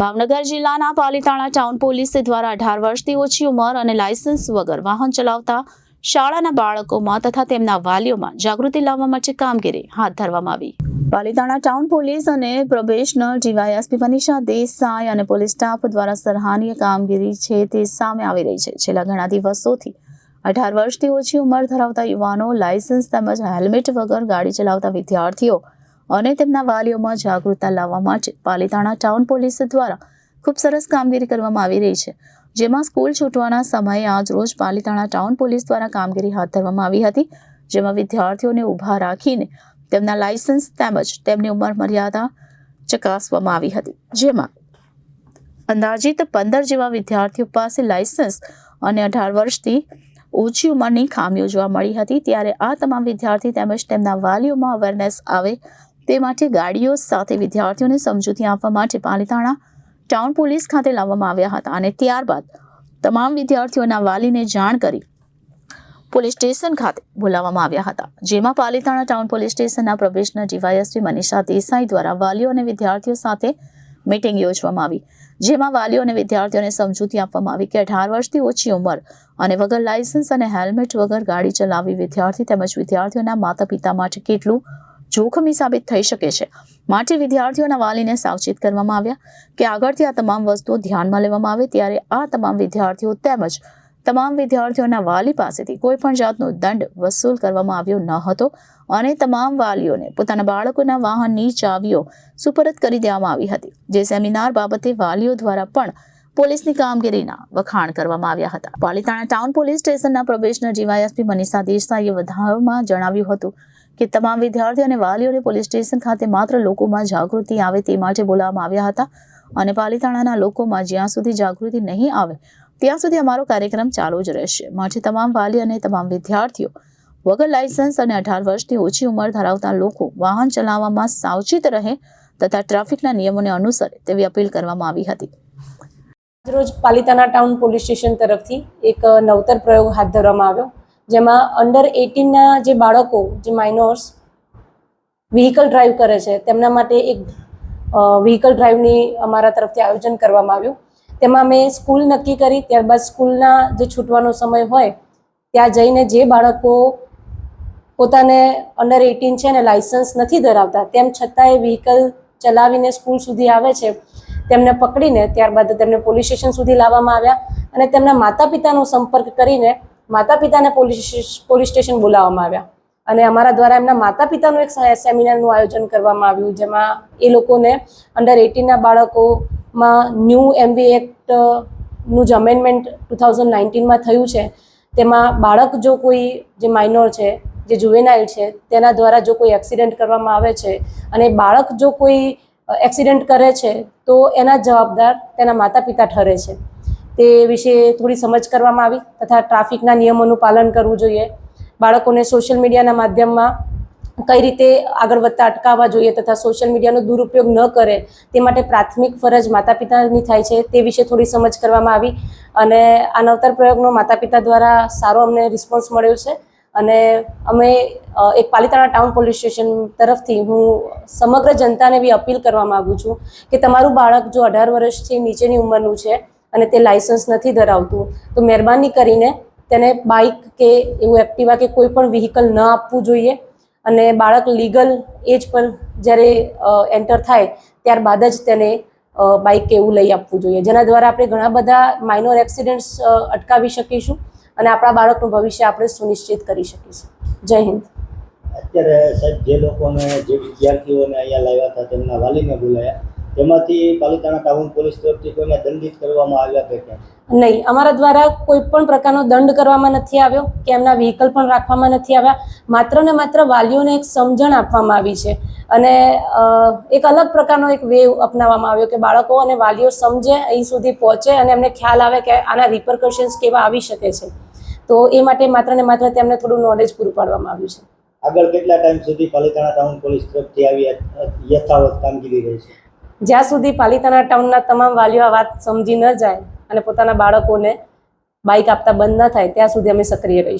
ભાવનગર જિલ્લાના Palitana town police દ્વારા અઢાર વર્ષથી ઓછી ઉંમર અને લાયસન્સ વગર વાહન ચલાવતા શાળાના બાળકોમાં તથા તેમના વાલીઓમાં જાગૃતિ લાવવા માટે કામગીરી હાથ ધરવામાં આવી. પાલીતાણા ટાઉન પોલીસ અને પ્રોબેશનર ડીવાયએસપી મનીષા દેસાઈ અને પોલીસ સ્ટાફ દ્વારા સરાહનીય કામગીરી છે તે સામે આવી રહી છે. છેલ્લા ઘણા દિવસોથી અઢાર વર્ષથી ઓછી ઉંમર ધરાવતા યુવાનો લાયસન્સ તેમજ હેલ્મેટ વગર ગાડી ચલાવતા વિદ્યાર્થીઓ અને તેમના વાલીઓમાં જાગૃતતા લાવવા માટે પાલિતાણા ટાઉન પોલીસ દ્વારા ખૂબ સરસ કામગીરી કરવામાં આવી રહી છે, જેમાં સ્કૂલ છૂટવાના સમયે આજ રોજ પાલિતાણા ટાઉન પોલીસ દ્વારા કામગીરી હાથ ધરવામાં આવી હતી, જેમાં વિદ્યાર્થીઓને ઊભા રાખીને તેમના લાયસન્સ તેમજ તેમની ઉંમર મર્યાદા ચકાસવામાં આવી હતી, જેમાં અંદાજિત પંદર જેવા વિદ્યાર્થીઓ પાસે લાયસન્સ અને અઢાર વર્ષથી ઓછી ઉંમરની ખામીઓ જોવા મળી હતી, ત્યારે આ તમામ વિદ્યાર્થી તેમજ તેમના વાલીઓમાં અવેરનેસ આવે તે માટે ગાડીઓ સાથે વિદ્યાર્થીઓને સમજૂતી આપવા માટે પાલીતાણા ટાઉન પોલીસ ખાતે લાવવામાં આવ્યા હતા અને ત્યારબાદ તમામ વિદ્યાર્થીઓના વાલીને જાણ કરી પોલીસ સ્ટેશન ખાતે બોલાવવામાં આવ્યા હતા, જેમાં પાલીતાણા ટાઉન પોલીસ સ્ટેશનના પ્રોબેશનર ડીવાયએસપી મનીષા દેસાઈ દ્વારા વાલીઓ અને વિદ્યાર્થીઓ સાથે મીટિંગ યોજવામાં આવી, જેમાં વાલીઓ અને વિદ્યાર્થીઓને સમજૂતી આપવામાં આવી કે અઢાર વર્ષથી ઓછી ઉંમર અને વગર લાયસન્સ અને હેલ્મેટ વગર ગાડી ચલાવવી વિદ્યાર્થી તેમજ વિદ્યાર્થીઓના માતા પિતા માટે કેટલું જોખમી સાબિત થઈ શકે છે. માટે વિદ્યાર્થીઓના વાલીને સાવચેત કરવામાં આવ્યા કે આગળથી આ તમામ વસ્તુઓ ધ્યાનમાં લેવામાં આવે ત્યારે આ તમામ વિદ્યાર્થીઓ તેમજ તમામ વિદ્યાર્થીઓના વાલી પાસેથી કોઈ પણ જાતનો દંડ વસૂલ કરવામાં આવ્યો ન હતો અને તમામ વાલીઓને પોતાના બાળકોના વાહનની ચાવીઓ સુપરત કરી દેવામાં આવી હતી, જે સેમિનાર બાબતે વાલીઓ દ્વારા પણ પોલીસની કામગીરીના વખાણ કરવામાં આવ્યા હતા. પાલિતાણા ટાઉન પોલીસ સ્ટેશનના પ્રોબેશનર જીવાયએસપી મનીષા દેસાઈએ વધારામાં જણાવ્યું હતું કે તમામ વિદ્યાર્થીઓ અને વાલીઓને પોલીસ સ્ટેશન ખાતે માત્ર લોકોમાં જાગૃતિ આવે તે માટે બોલાવવામાં આવ્યા હતા અને પાલીતાણાના લોકોમાં જ્યાં સુધી જાગૃતિ નહીં આવે, ત્યાં સુધી અમારો કાર્યક્રમ ચાલુ જ રહેશે. માટે તમામ વાલી અને તમામ વિદ્યાર્થીઓ વગર લાયસન્સ અને અઢાર વર્ષથી ઓછી ઉંમર ધરાવતા લોકો વાહન ચલાવવામાં સાવચેત રહે તથા ટ્રાફિકના નિયમોને અનુસરે તેવી અપીલ કરવામાં આવી હતી. આજરોજ પાલિતાના ટાઉન પોલીસ સ્ટેશન તરફથી એક નવતર પ્રયોગ હાથ ધરવામાં આવ્યો. જેમાં અંડર એટીનના જે બાળકો, જે માઇનોર્સ વ્હીકલ ડ્રાઈવ કરે છે, તેમના માટે એક વ્હીકલ ડ્રાઈવની અમારા તરફથી આયોજન કરવામાં આવ્યું. તેમાં મેં સ્કૂલ નક્કી કરી, ત્યારબાદ સ્કૂલના જે છૂટવાનો સમય હોય, ત્યાં જઈને જે બાળકો પોતાને અંડર એટીન છે અને લાઇસન્સ નથી ધરાવતા, તેમ છતાં એ વ્હીકલ ચલાવીને સ્કૂલ સુધી આવે છે, તેમને પકડીને ત્યારબાદ તેમને પોલીસ સ્ટેશન સુધી લાવવામાં આવ્યા અને તેમના માતા પિતાનો સંપર્ક કરીને માતા પિતાને પોલીસ સ્ટેશન બોલાવવામાં આવ્યા. અને અમારા દ્વારા એમના માતા પિતાનું એક સેમિનારનું આયોજન કરવામાં આવ્યું, જેમાં એ લોકોને અંડર એટીનના બાળકોમાં ન્યૂ એમવી એક્ટનું જે અમેન્ડમેન્ટ ટુ થાઉઝન્ડ નાઇન્ટીનમાં થયું છે. તેમાં બાળક જો કોઈ, જે માઇનોર છે, જે જુવેનાઇલ છે, તેના દ્વારા જો કોઈ એક્સિડન્ટ કરવામાં આવે છે અને બાળક જો કોઈ એક્સિડન્ટ કરે છે, તો એના જવાબદાર તેના માતા પિતા ઠરે છે. તે વિશે થોડી સમજ કરવામાં આવી તથા ટ્રાફિકના નિયમોનું પાલન કરવું જોઈએ. બાળકોને સોશિયલ મીડિયાના માધ્યમમાં કઈ રીતે આગળ વધતા અટકાવવા જોઈએ તથા સોશિયલ મીડિયાનો દુરુપયોગ ન કરે તે માટે પ્રાથમિક ફરજ માતા પિતાની થાય છે તે વિશે થોડી સમજ કરવામાં આવી અને આ નવતર પ્રયોગનો માતા પિતા દ્વારા સારો અમને રિસ્પોન્સ મળ્યો છે. અને અમે એક પાલિતાણા ટાઉન પોલીસ સ્ટેશન તરફથી હું સમગ્ર જનતાને બી અપીલ કરવા માગું છું કે તમારું બાળક જો અઢાર વર્ષથી નીચેની ઉંમરનું છે અને તે લાયસન્સ નથી ધરાવતું, તો મહેરબાની કરીને તેને બાઇક કે એવું એક્ટિવા કે કોઈ પણ વ્હીકલ ન આપવું જોઈએ. અને બાળક લીગલ એજ પર જ્યારે એન્ટર થાય, ત્યારબાદ જ તેને બાઇક કે એવું લઈ આપવું જોઈએ. જેના દ્વારા આપણે ઘણા બધા માઇનોર એક્સિડન્ટ્સ અટકાવી શકીશું અને આપણા બાળકનું ભવિષ્ય આપણે સુનિશ્ચિત કરી શકીશું. જય હિન્દ. અત્યારે સાહેબ જે લોકોને, જે વિદ્યાર્થીઓને અહીંયા લાવ્યા હતા, તેમના વાલીને બોલાયા. તેમાંથી પાલિતાણા ટાઉન પોલીસ તરફથી કોઈને દંડિત કરવામાં આવ્યા કે કેમ? નહીં અમારા દ્વારા કોઈ પણ પ્રકારનો દંડ કરવામાં નથી આવ્યો કે એમના વ્હીકલ પણ રાખવામાં નથી આવ્યા. માત્ર ને માત્ર વાલીઓને એક સમજણ આપવામાં આવી છે અને એક અલગ પ્રકારનો એક વેવ અપનાવવામાં આવ્યો કે બાળકો અને વાલીઓ સમજે અહીં સુધી પહોંચે અને એમને ખ્યાલ આવે કે આના રિપરકશન્સ કેવા આવી શકે છે. તો એ માટે માત્ર ને માત્ર તેમને થોડું નોલેજ પૂરું પાડવામાં આવ્યું છે. આગળ કેટલા ટાઈમ સુધી પાલિતાણા ટાઉન પોલીસ તરફથી આવી યથાવત કામગીરી રહી છે? જ્યાં સુધી પાલિતાણા ટાઉનના તમામ વાલીઓ આ વાત સમજી ન જાય અને પોતાના બાળકોને બાઇક આપતા બંધ ન થાય, ત્યાં સુધી અમે સક્રિય રહીશું.